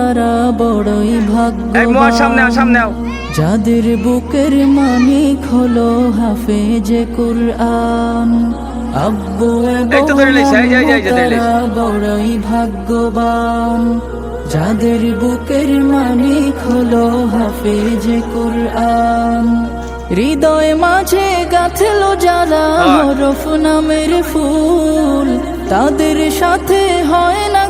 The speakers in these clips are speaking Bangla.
তারা বড়ই ভাগ্য সামনে সামনে যাদের বুকের মানিক হলো হাফেজে কুরআন। আব্বু। তারা বড়ই ভাগ্যবান। যাদের বুকের মানিক হলো হাফেজে কুরআন। হৃদয় মাঝে গাথল যারা। হরফ নামের ফুল। তাদের সাথে হয় না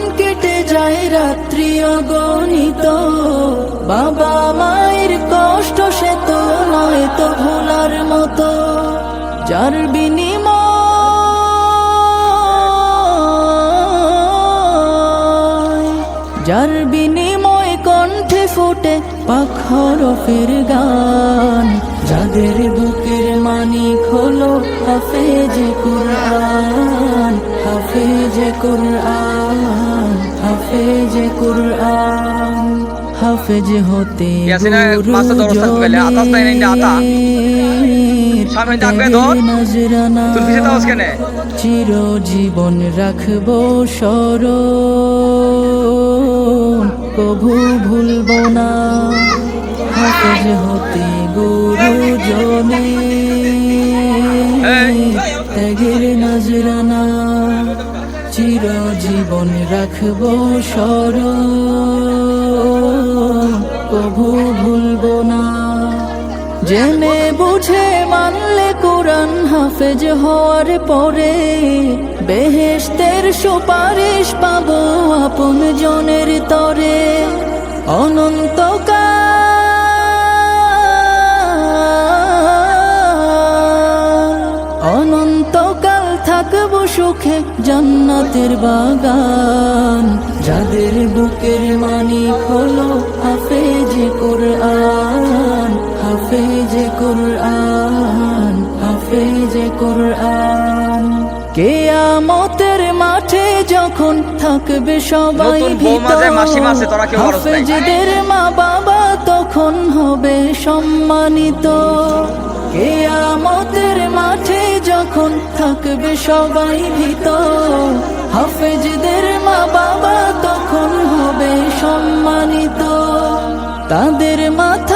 যায় রাত্রি অগণিত বাবা মায়ের কষ্ট সে তো নয় তো ভোলার মতো। যার বিনিময় যার বিনিময় কণ্ঠে ফোটে পাখরফের গান। যাদের বুকের মানিক হলো হাফেজে কুরআন হাফেজে কুরআন। কুরআন হাফেজ হতে? চিরজীবন রাখব স্মরণ। কভু ভুলব না। হাফেজ হতে গুরুজনে। এই। ত্যাগের নজরানা। চিরজীবন রাখব স্মরণ। কভু ভুলব না। জেনে বুঝে মানলে কোরআন হাফেজ হওয়ার পরে বেহেশতের সুপারিশ পাবো আপন জনের তরে। অনন্তকাল সুখে জান্নাতের বাগান। যাদের বুকের মানিক হলো হাফেজে কোরআন হাফেজে কোরআন হাফেজে কোরআন। কেয়ামতের মাঠে যখন থাকবে সবাই হাফেজদের মা বাবা তখন হবে সম্মানিত। কেয়ামতের মাঠে যখন থাকবে সবাই ভীত। হাফেজদের মা বাবা তখন হবে সম্মানিত। তাদের মাথা